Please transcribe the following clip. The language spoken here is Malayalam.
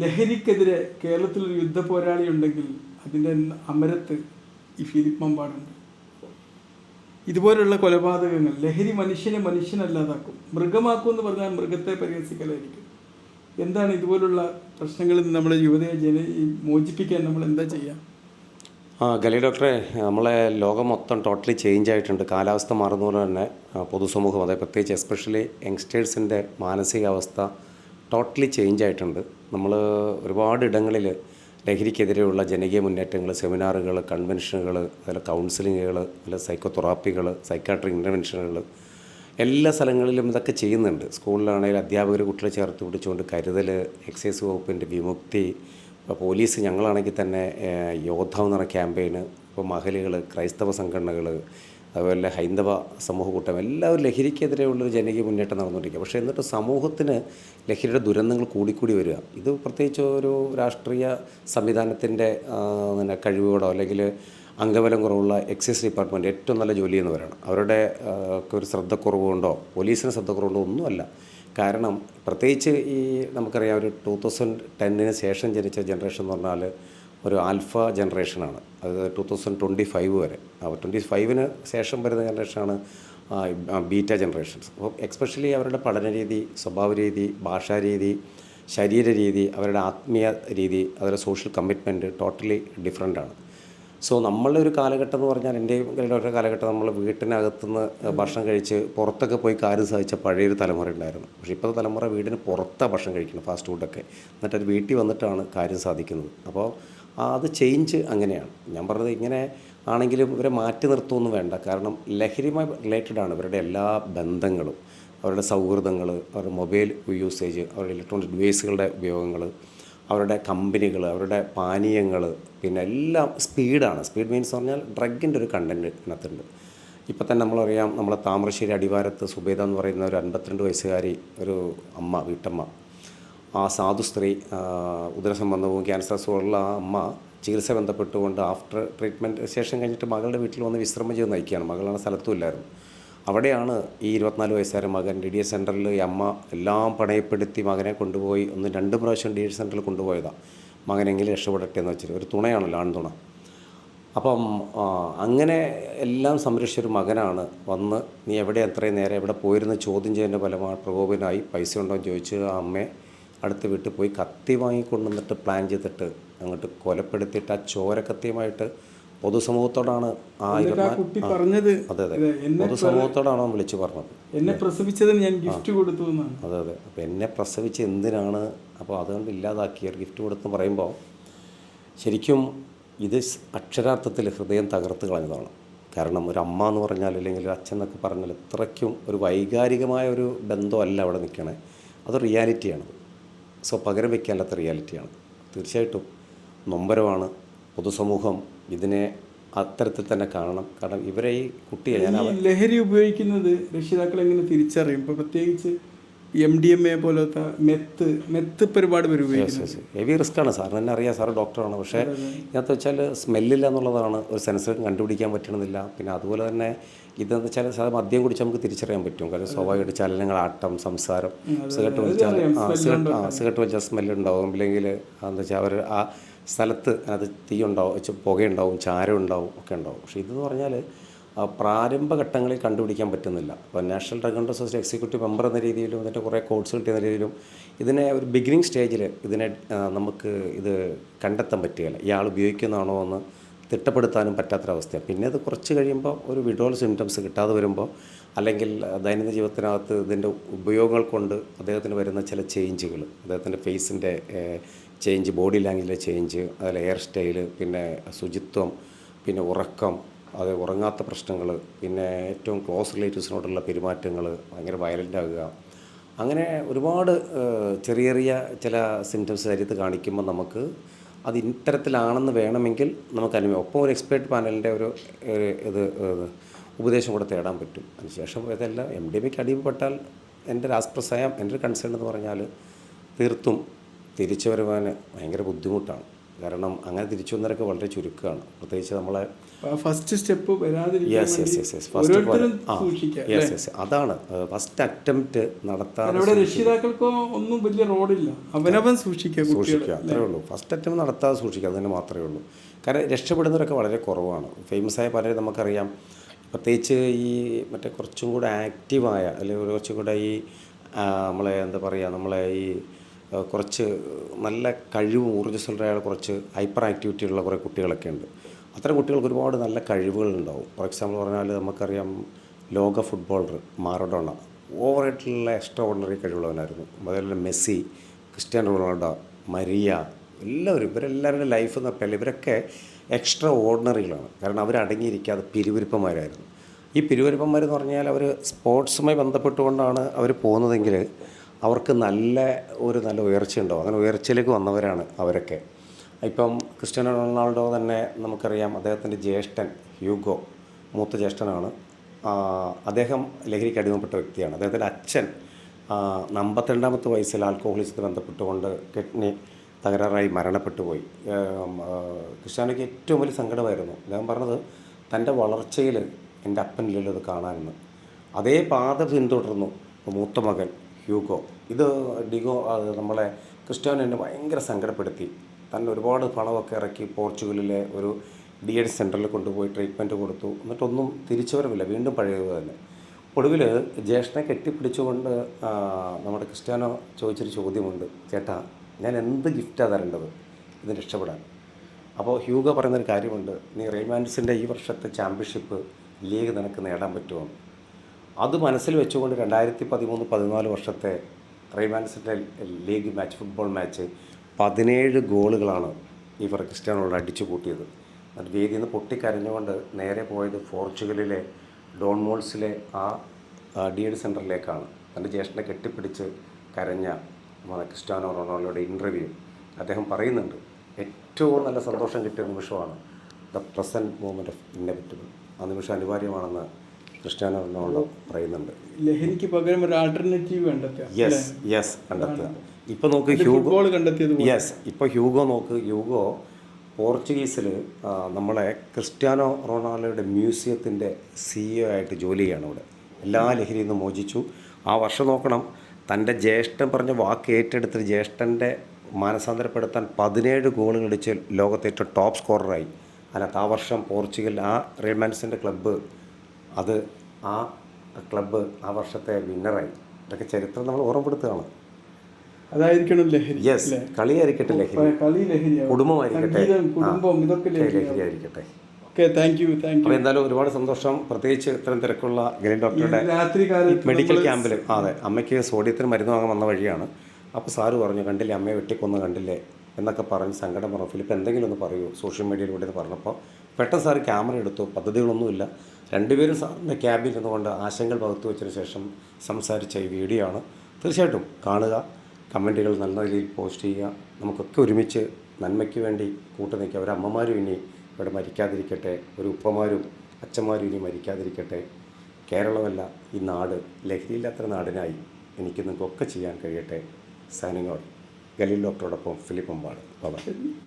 ലഹരിക്കെതിരെ കേരളത്തിൽ ഒരു യുദ്ധ പോരാളി ഉണ്ടെങ്കിൽ അതിന്റെ അമരത്ത് ഈ ഫിലിപ്പ് മമ്പാടുണ്ട്. ഇതുപോലുള്ള കൊലപാതകങ്ങൾ ലഹരി മനുഷ്യനെ മനുഷ്യനല്ലാതാക്കും. മൃഗമാക്കും എന്ന് പറഞ്ഞാൽ മൃഗത്തെ പരിഹസിക്കലായിരിക്കും. എന്താണ് ഇതുപോലുള്ള പ്രശ്നങ്ങളിൽ നിന്ന് നമ്മളെ യുവതയെ ജന മോചിപ്പിക്കാൻ നമ്മൾ എന്താ ചെയ്യുക ആ ഗലി ഡോക്ടറെ നമ്മളെ ലോകം മൊത്തം ടോട്ടലി ചേഞ്ച് ആയിട്ടുണ്ട്. കാലാവസ്ഥ മാറുന്നതുകൊണ്ട് തന്നെ പൊതുസമൂഹം അതായത് പ്രത്യേകിച്ച് എസ്പെഷ്യലി യങ്സ്റ്റേഴ്സിന്റെ മാനസികാവസ്ഥ ടോട്ടലി ചേഞ്ച് ആയിട്ടുണ്ട്. നമ്മൾ ഒരുപാട് ഇടങ്ങളിൽ ലഹരിക്കെതിരെയുള്ള ജനകീയ മുന്നേറ്റങ്ങൾ സെമിനാറുകൾ കൺവെൻഷനുകൾ അതുപോലെ കൗൺസിലിങ്ങുകൾ അതുപോലെ സൈക്കോതെറാപ്പികൾ സൈക്കാട്രിക് ഇന്റർവെൻഷനുകൾ എല്ലാ സ്ഥലങ്ങളിലും ഇതൊക്കെ ചെയ്യുന്നുണ്ട്. സ്കൂളിലാണെങ്കിലും അധ്യാപകർ കുട്ടികളെ ചേർത്ത് പിടിച്ചുകൊണ്ട് കരുതൽ എക്സൈസ് വകുപ്പിന്റെ വിമുക്തി ഇപ്പോൾ പോലീസ് ഞങ്ങളാണെങ്കിൽ തന്നെ യോദ്ധാവ് എന്ന് പറഞ്ഞ ക്യാമ്പയിന് ഇപ്പോൾ മഹലുകൾ ക്രൈസ്തവ സംഘടനകൾ അതുപോലെ ഹൈന്ദവ സമൂഹ കൂട്ടം എല്ലാവരും ലഹരിക്കെതിരെയുള്ളൊരു ജനകീയ മുന്നേറ്റം നടന്നുകൊണ്ടിരിക്കുക പക്ഷേ എന്നിട്ട് സമൂഹത്തിന് ലഹരിയുടെ ദുരന്തങ്ങൾ കൂടിക്കൂടി വരിക. ഇത് പ്രത്യേകിച്ച് ഒരു രാഷ്ട്രീയ സംവിധാനത്തിന്റെ പിന്നെ കഴിവുകളോ അല്ലെങ്കിൽ അംഗബലം കുറവുള്ള എക്സൈസ് ഡിപ്പാർട്ട്മെന്റ് ഏറ്റവും നല്ല ജോലി ചെയ്യുന്നവരാണ്. അവരുടെ ഒരു ശ്രദ്ധക്കുറവ് കൊണ്ടോ പോലീസിന് ശ്രദ്ധക്കുറവുണ്ടോ ഒന്നുമല്ല. കാരണം പ്രത്യേകിച്ച് ഈ നമുക്കറിയാം ഒരു ടൂ തൗസൻഡ് ടെന്നിന് ശേഷം ജനിച്ച ജനറേഷൻ എന്ന് പറഞ്ഞാൽ ഒരു ആൽഫ ജനറേഷനാണ്. അത് ടു തൗസൻഡ് ട്വന്റി ഫൈവ് വരെ. അപ്പോൾ ട്വന്റി ഫൈവിന് ശേഷം വരുന്ന ജനറേഷനാണ് ബീറ്റ ജനറേഷൻസ് അപ്പോൾ എക്സ്പെഷ്യലി അവരുടെ പഠന രീതി സ്വഭാവ രീതി ഭാഷാരീതി ശരീര രീതി അവരുടെ ആത്മീയ രീതി അവരുടെ സോഷ്യൽ കമ്മിറ്റ്മെന്റ് ടോട്ടലി ഡിഫറെന്റാണ് സോ നമ്മളുടെ ഒരു കാലഘട്ടം എന്ന് പറഞ്ഞാൽ എന്റെയും ഒരു കാലഘട്ടം നമ്മൾ വീട്ടിനകത്തുനിന്ന് ഭക്ഷണം കഴിച്ച് പുറത്തൊക്കെ പോയി കാര്യം സാധിച്ച പഴയൊരു തലമുറ ഉണ്ടായിരുന്നു. പക്ഷേ ഇപ്പോഴത്തെ തലമുറ വീടിന് പുറത്താണ് ഭക്ഷണം കഴിക്കുന്നത് ഫാസ്റ്റ് ഫുഡൊക്കെ എന്നിട്ട് അത് വീട്ടിൽ വന്നിട്ടാണ് കാര്യം സാധിക്കുന്നത്. അപ്പോൾ അത് ചേഞ്ച് അങ്ങനെയാണ്. ഞാൻ പറഞ്ഞത് ഇങ്ങനെ ആണെങ്കിലും ഇവരെ മാറ്റി നിർത്തുമൊന്നും വേണ്ട. കാരണം ലഹരിയുമായി റിലേറ്റഡ് ആണ് ഇവരുടെ എല്ലാ ബന്ധങ്ങളും. അവരുടെ സൗഹൃദങ്ങൾ അവരുടെ മൊബൈൽ യൂസേജ് അവരുടെ ഇലക്ട്രോണിക് ഡിവൈസുകളുടെ ഉപയോഗങ്ങൾ അവരുടെ കമ്പനികൾ അവരുടെ പാനീയങ്ങൾ പിന്നെ എല്ലാം സ്പീഡാണ് സ്പീഡ് മീൻസ് പറഞ്ഞാൽ ഡ്രഗിന്റെ ഒരു കണ്ടന്റ് ഇതിനകത്തുണ്ട്. ഇപ്പം തന്നെ നമ്മളറിയാം നമ്മളെ താമരശ്ശേരി അടിവാരത്ത് സുബേദ എന്ന് പറയുന്ന ഒരു അൻപത്തിരണ്ട് വയസ്സുകാരി ഒരു അമ്മ വീട്ടമ്മ ആ സാധു സ്ത്രീ ഉദരസംബന്ധവും ക്യാൻസർ അസുഖമുള്ള ആ അമ്മ ചികിത്സ ബന്ധപ്പെട്ടുകൊണ്ട് ആഫ്റ്റർ ട്രീറ്റ്മെന്റ് ശേഷം കഴിഞ്ഞിട്ട് മകളുടെ വീട്ടിൽ വന്ന് വിശ്രമം ചെയ്ത് നയിക്കുകയാണ്. മകളാണ് സ്ഥലത്തും ഇല്ലായിരുന്നു. അവിടെയാണ് ഈ ഇരുപത്തിനാല് വയസ്സുകാരൻ മകൻ ഡി ഡി എസ് സെന്ററിൽ ഈ അമ്മ എല്ലാം പണയപ്പെടുത്തി മകനെ കൊണ്ടുപോയി ഒന്ന് രണ്ട് പ്രാവശ്യം ഡി ഡി എസ് സെന്ററിൽ കൊണ്ടുപോയതാണ് മകനെങ്കിലും രക്ഷപ്പെടട്ടെ എന്ന് വെച്ചിട്ട്. ഒരു തുണയാണല്ലോ ആൺതുണ അപ്പം അങ്ങനെ എല്ലാം സംരക്ഷിച്ചൊരു മകനാണ് വന്ന് നീ എവിടെ എത്രയും നേരം എവിടെ പോയിരുന്ന് ചോദ്യം ചെയ്യുന്ന ഫലമായി പ്രകോപനായി പൈസ ഉണ്ടോ എന്ന് ചോദിച്ച് ആ അമ്മയെ അടുത്ത വീട്ടിൽ പോയി കത്തി വാങ്ങിക്കൊണ്ടുവന്നിട്ട് പ്ലാൻ ചെയ്തിട്ട് അങ്ങോട്ട് കൊലപ്പെടുത്തിയിട്ട് ആ ചോരക്കത്തിയുമായിട്ട് പൊതുസമൂഹത്തോടാണ് ആ എന്നിട്ട് ആ കുട്ടി പറഞ്ഞത് അതെ അതെ. പൊതുസമൂഹത്തോടാണ് വിളിച്ചു പറഞ്ഞത്. എന്നെ പ്രസവിച്ചതിന് ഞാൻ ഗിഫ്റ്റ് കൊടുത്തു അതെ അതെ. അപ്പോൾ എന്നെ പ്രസവിച്ച് എന്തിനാണ്? അപ്പോൾ അതുകൊണ്ട് ഇല്ലാതാക്കിയ ഗിഫ്റ്റ് കൊടുത്തു പറയുമ്പോൾ ശരിക്കും ഇത് അക്ഷരാർത്ഥത്തിൽ ഹൃദയം തകർത്ത് കളഞ്ഞതാണ്. കാരണം ഒരു അമ്മ എന്ന് പറഞ്ഞാൽ അല്ലെങ്കിൽ ഒരു അച്ഛൻ എന്നൊക്കെ പറഞ്ഞാൽ ഇത്രയ്ക്കും ഒരു വൈകാരികമായ ഒരു ബന്ധമല്ല അവിടെ നിൽക്കണേ. അത് റിയാലിറ്റിയാണ് സോ പകരം വയ്ക്കാനല്ലാത്ത റിയാലിറ്റിയാണ്. തീർച്ചയായിട്ടും നൊമ്പരമാണ്. പൊതുസമൂഹം ഇതിനെ അത്തരത്തിൽ തന്നെ കാണണം. കാരണം ഇവരെ ഈ കുട്ടിയെ ഞാൻ ലഹരി ഉപയോഗിക്കുന്നത് രക്ഷിതാക്കൾ എങ്ങനെ തിരിച്ചറിയും? ഇപ്പോൾ പ്രത്യേകിച്ച് എം ഡി എം എ പോലത്തെ മെത്ത് മെത്ത് ഇപ്പം ഒരുപാട് പേര് ഉപയോഗിക്കുന്നത് ഹെവി റിസ്ക് ആണ്. സാറിന് തന്നെ അറിയാം. സാറ് ഡോക്ടറാണ് പക്ഷേ ഇതിനകത്ത് വെച്ചാൽ സ്മെല്ലില്ല എന്നുള്ളതാണ്. ഒരു സെൻസർ കണ്ടുപിടിക്കാൻ പറ്റണമെന്നില്ല പിന്നെ അതുപോലെ തന്നെ ഇതെന്ന് വെച്ചാൽ സാർ മദ്യം കുടിച്ച് നമുക്ക് തിരിച്ചറിയാൻ പറ്റും. കാരണം സ്വാഭാവികമായിട്ട് ചലനങ്ങൾ ആട്ടം സംസാരം സിഗരറ്റ് വലിച്ചാൽ ആ സിഗരറ്റ് വലിച്ചാൽ സ്മെല്ലുണ്ടാവും അല്ലെങ്കിൽ എന്താ വെച്ചാൽ അവർ ആ സ്ഥലത്ത് അതിനകത്ത് തീ ഉണ്ടാവും പുകയുണ്ടാവും ചാരം ഉണ്ടാവും ഒക്കെ ഉണ്ടാവും. പക്ഷേ ഇതെന്ന് പറഞ്ഞാൽ പ്രാരംഭ ഘട്ടങ്ങളിൽ കണ്ടുപിടിക്കാൻ പറ്റുന്നില്ല. അപ്പോൾ national drug society executive member എന്ന രീതിയിലും ഇതിന്റെ കുറേ കോഴ്സ് കിട്ടിയ രീതിയിലും ഇതിനെ ഒരു ബിഗിനിങ് സ്റ്റേജിൽ ഇതിനെ നമുക്ക് ഇത് കണ്ടെത്താൻ പറ്റുകയില്ല. ഇയാൾ ഉപയോഗിക്കുന്നതാണോ എന്ന് തിട്ടപ്പെടുത്താനും പറ്റാത്തൊരവസ്ഥയാണ് പിന്നെ അത് കുറച്ച് കഴിയുമ്പോൾ ഒരു വിഡോൾ സിംറ്റംസ് കിട്ടാതെ വരുമ്പോൾ അല്ലെങ്കിൽ ദൈനംദിന ജീവിതത്തിനകത്ത് ഇതിന്റെ ഉപയോഗങ്ങൾ കൊണ്ട് അദ്ദേഹത്തിന് വരുന്ന ചില ചേഞ്ചുകൾ അദ്ദേഹത്തിന്റെ ഫേസിന്റെ ചേഞ്ച് ബോഡി ലാംഗ്വേജിലെ ചേഞ്ച് അതുപോലെ ഹെയർ സ്റ്റൈൽ പിന്നെ ശുചിത്വം പിന്നെ ഉറക്കം അത് ഉറങ്ങാത്ത പ്രശ്നങ്ങൾ പിന്നെ ഏറ്റവും ക്ലോസ് റിലേറ്റീവ്സിനോടുള്ള പെരുമാറ്റങ്ങൾ ഭയങ്കര വയലന്റ് ആകുക. അങ്ങനെ ഒരുപാട് ചെറിയ ചെറിയ ചില സിംറ്റംസ് ശരീരത്ത് കാണിക്കുമ്പോൾ നമുക്ക് അത് ഇത്തരത്തിലാണെന്ന് വേണമെങ്കിൽ നമുക്ക് അനുഭവം ഒപ്പം ഒരു എക്സ്പേർട്ട് പാനലിന്റെ ഒരു ഒരു ഇത് ഉപദേശം കൂടെ തേടാൻ പറ്റും. അതിനുശേഷം ഇതെല്ലാം എം ഡി എമ്മയ്ക്ക് അടിമപ്പെട്ടാൽ എന്റെ രാഷ്ട്രസായം എന്റെ ഒരു കൺസേൺ എന്ന് പറഞ്ഞാൽ തീർത്തും തിരിച്ചു വരുവാൻ ഭയങ്കര ബുദ്ധിമുട്ടാണ്. കാരണം അങ്ങനെ തിരിച്ചു വന്നവരൊക്കെ വളരെ ചുരുക്കമാണ്. പ്രത്യേകിച്ച് നമ്മളെ first step yes yes yes yes first yes yes അതാണ്. ഫസ്റ്റ് അറ്റംപ്റ്റ് നടത്താൻ രക്ഷിതാക്കൾക്കോ ഒന്നും വലിയ റോഡില്ല അവനവൻ സൂക്ഷിക്കുക സൂക്ഷിക്കുക അത്രേ ഉള്ളൂ. ഫസ്റ്റ് അറ്റംപ്റ്റ് നടത്താതെ സൂക്ഷിക്കുക അതിന് മാത്രമേ ഉള്ളൂ. കാരണം രക്ഷപ്പെടുന്നവരൊക്കെ വളരെ കുറവാണ്. ഫേമസ് ആയ പലരും നമുക്കറിയാം. പ്രത്യേകിച്ച് ഈ മറ്റേ കുറച്ചും കൂടെ ആക്റ്റീവായ അല്ലെങ്കിൽ കുറച്ചും കൂടെ ഈ നമ്മളെ എന്താ പറയുക നമ്മളെ ഈ കുറച്ച് നല്ല കഴിവും ഊർജസ്വലരായ കുറച്ച് ഹൈപ്പർ ആക്ടിവിറ്റി ഉള്ള കുറേ കുട്ടികളൊക്കെ ഉണ്ട്. അത്തരം കുട്ടികൾക്ക് ഒരുപാട് നല്ല കഴിവുകളുണ്ടാവും. ഫോർ എക്സാമ്പിൾ പറഞ്ഞാൽ നമുക്കറിയാം ലോക ഫുട്ബോളർ മാറഡോണ. ഓവറായിട്ടുള്ള എക്സ്ട്രാ ഓർഡിനറി കഴിവുള്ളവനായിരുന്നു. അതുപോലെ മെസ്സി ക്രിസ്ത്യാനോ റൊണാൾഡോ മരിയ എല്ലാവരും ഇവരെല്ലാവരുടെ ലൈഫ് എന്ന് പറഞ്ഞാൽ ഇവരൊക്കെ എക്സ്ട്രാ ഓർഡിനറികളാണ് കാരണം അവരടങ്ങിയിരിക്കാതെ പിരുവരുപ്പന്മാരായിരുന്നു. ഈ പിരുവരുപ്പന്മാർ എന്ന് പറഞ്ഞാൽ അവർ സ്പോർട്സുമായി ബന്ധപ്പെട്ടുകൊണ്ടാണ് അവർ പോകുന്നതെങ്കിൽ അവർക്ക് നല്ല ഒരു നല്ല ഉയർച്ചയുണ്ടാവും അങ്ങനെ ഉയർച്ചയിലേക്ക് വന്നവരാണ് അവരൊക്കെ. ഇപ്പം ക്രിസ്ത്യാനോ റൊണാൾഡോ തന്നെ നമുക്കറിയാം അദ്ദേഹത്തിന്റെ ജ്യേഷ്ഠൻ ഹ്യൂഗോ മൂത്ത ജ്യേഷ്ഠനാണ്. അദ്ദേഹം ലഹരിക്ക് അടിമപ്പെട്ട വ്യക്തിയാണ്. അദ്ദേഹത്തിന്റെ അച്ഛൻ അമ്പത്തിരണ്ടാമത്തെ വയസ്സിൽ ആൽക്കോഹോളിസത്തിൽ ബന്ധപ്പെട്ടുകൊണ്ട് കിഡ്നി തകരാറായി മരണപ്പെട്ടു പോയി. ക്രിസ്ത്യാനോയ്ക്ക് ഏറ്റവും വലിയ സങ്കടമായിരുന്നു. അദ്ദേഹം പറഞ്ഞത് തന്റെ വളർച്ചയിൽ എന്റെ അപ്പനില്ലല്ലോ ഇത് കാണാനെന്ന്. അതേ പാത പിന്തുടർന്നു മൂത്ത മകൻ. ഹ്യൂഗോ. ഇത് ഡിഗോ നമ്മളെ ക്രിസ്ത്യാനോ എന്നെ ഭയങ്കര സങ്കടപ്പെടുത്തി. തന്നെ ഒരുപാട് പണമൊക്കെ ഇറക്കി പോർച്ചുഗലിലെ ഒരു ഡി എഡ് സെന്ററിൽ കൊണ്ടുപോയി ട്രീറ്റ്മെന്റ് കൊടുത്തു. എന്നിട്ടൊന്നും തിരിച്ചുവരവില്ല വീണ്ടും പഴയത് തന്നെ. ഒടുവിൽ ജ്യേഷ്ഠനെ കെട്ടിപ്പിടിച്ചുകൊണ്ട് നമ്മുടെ ക്രിസ്ത്യാനോ ചോദിച്ചൊരു ചോദ്യമുണ്ട്. ചേട്ടാ ഞാൻ എന്ത് ഗിഫ്റ്റാണ് തരേണ്ടത്? ഇതിന് രക്ഷപ്പെടാൻ. അപ്പോൾ ഹ്യൂഗ പറയുന്നൊരു കാര്യമുണ്ട്. നീ റെയ്മാൻസിന്റെ ഈ വർഷത്തെ ചാമ്പ്യൻഷിപ്പ് ലീഗ് നിനക്ക് നേടാൻ പറ്റുമോ? അത് മനസ്സിൽ വെച്ചുകൊണ്ട് രണ്ടായിരത്തി പതിമൂന്ന് പതിനാല് വർഷത്തെ റെയ്മാൻസിന്റെ ലീഗ് മാച്ച് ഫുട്ബോൾ മാച്ച് പതിനേഴ് ഗോളുകളാണ് ഇവർ ക്രിസ്ത്യാനോട് അടിച്ചു കൂട്ടിയത് എന്നിട്ട് വേദിയിൽ നിന്ന് പൊട്ടിക്കരഞ്ഞുകൊണ്ട് നേരെ പോയത് പോർച്ചുഗലിലെ ഡോൺമോൾസിലെ ആ ഡി എഡ് സെന്ററിലേക്കാണ്. തന്റെ ജ്യേഷ്ഠനെ കെട്ടിപ്പിടിച്ച് കരഞ്ഞ ക്രിസ്ത്യാനോ റൊണാൾഡോയുടെ ഇന്റർവ്യൂ അദ്ദേഹം പറയുന്നുണ്ട് ഏറ്റവും നല്ല സന്തോഷം കിട്ടിയ നിമിഷമാണ് the present moment of inevitable. ആ നിമിഷം അനിവാര്യമാണെന്ന് ക്രിസ്ത്യാനോ റൊണാൾഡോ പറയുന്നുണ്ട്. ലഹരിക്ക് പകരം ഒരു ആൾട്ടർനേറ്റീവ് കണ്ടെത്തുക യെസ് യെസ് കണ്ടെത്തുക. ഇപ്പോൾ നോക്ക് ഹ്യൂഗോ കണ്ടെത്തിയത് യെസ് ഇപ്പോൾ ഹ്യൂഗോ നോക്ക് ഹ്യൂഗോ പോർച്ചുഗീസിൽ നമ്മളെ ക്രിസ്ത്യാനോ റൊണാൾഡോയുടെ മ്യൂസിയത്തിന്റെ സിഇഒ ആയിട്ട് ജോലി ചെയ്യാണ് അവിടെ. എല്ലാ ലഹരിയിൽ നിന്നും മോചിച്ചു. ആ വർഷം നോക്കണം തന്റെ ജ്യേഷ്ഠൻ പറഞ്ഞ വാക്ക് ഏറ്റെടുത്ത് ജ്യേഷ്ഠന്റെ മാനസാന്തരപ്പെടുത്താൻ പതിനേഴ് ഗോളുകൾ അടിച്ച് ലോകത്തെ ഏറ്റവും ടോപ്പ് സ്കോററായി അതിനകത്ത് ആ വർഷം പോർച്ചുഗൽ ആ റിയൽമാൻസിന്റെ ക്ലബ്ബ് അത് ആ ക്ലബ്ബ് ആ വർഷത്തെ വിന്നറായി. ഇതൊക്കെ ചരിത്രം നമ്മൾ ഓർമ്മപ്പെടുത്തുകയാണ്. അതായിരിക്കണം ലഹരി യെസ് കളിയായിരിക്കട്ടെ ലഹരി. കളി കുടുംബമായിരിക്കട്ടെ. കുടുംബം ഇതൊക്കെ ലഹരിയായിരിക്കട്ടെ. ഓക്കെ താങ്ക് യു താങ്ക് അപ്പോൾ എന്തായാലും ഒരുപാട് സന്തോഷം. പ്രത്യേകിച്ച് ഇത്രയും തിരക്കുള്ള ഗ്രീൻ ഡോക്ടറുടെ രാത്രി മെഡിക്കൽ ക്യാമ്പിൽ അതെ. അമ്മയ്ക്ക് സോഡിയത്തിന് മരുന്ന് വാങ്ങാൻ വന്ന വഴിയാണ്. അപ്പോൾ സാറ് പറഞ്ഞു കണ്ടില്ലേ അമ്മയെ വെട്ടിക്കൊന്ന് കണ്ടില്ലേ? എന്നൊക്കെ പറഞ്ഞ് സങ്കടം പറഞ്ഞു. ഫിലിപ്പ് എന്തെങ്കിലും ഒന്ന് പറയൂ. സോഷ്യൽ മീഡിയയിലൂടെ എന്ന് പറഞ്ഞപ്പോൾ പെട്ടെന്ന് സാർ ക്യാമറ എടുത്തു പദ്ധതികളൊന്നുമില്ല. രണ്ടുപേരും സാറിന്റെ ക്യാബിൽ ഇരുന്നുകൊണ്ട് ആശങ്കകൾ പകർത്തു വെച്ചതിന് ശേഷം സംസാരിച്ച ഈ വീഡിയോ ആണ്. തീർച്ചയായിട്ടും കാണുക കമന്റുകൾ നല്ല രീതിയിൽ പോസ്റ്റ് ചെയ്യുക. നമുക്കൊക്കെ ഒരുമിച്ച് നന്മയ്ക്ക് വേണ്ടി കൂട്ടുനിൽക്കുക. ഒരു അമ്മമാരും ഇനി ഇവിടെ മരിക്കാതിരിക്കട്ടെ ഒരു ഉപ്പമാരും അച്ഛന്മാരും ഇനി മരിക്കാതിരിക്കട്ടെ. കേരളമല്ല ഈ നാട് ലഹരിയില്ലാത്ത നാടിനായി എനിക്ക് നിങ്ങൾക്കൊക്കെ ചെയ്യാൻ കഴിയട്ടെ. Signing out. ഗലീൽ ഡോക്ടറോടൊപ്പം ഫിലിപ്പ് അമ്പാട്.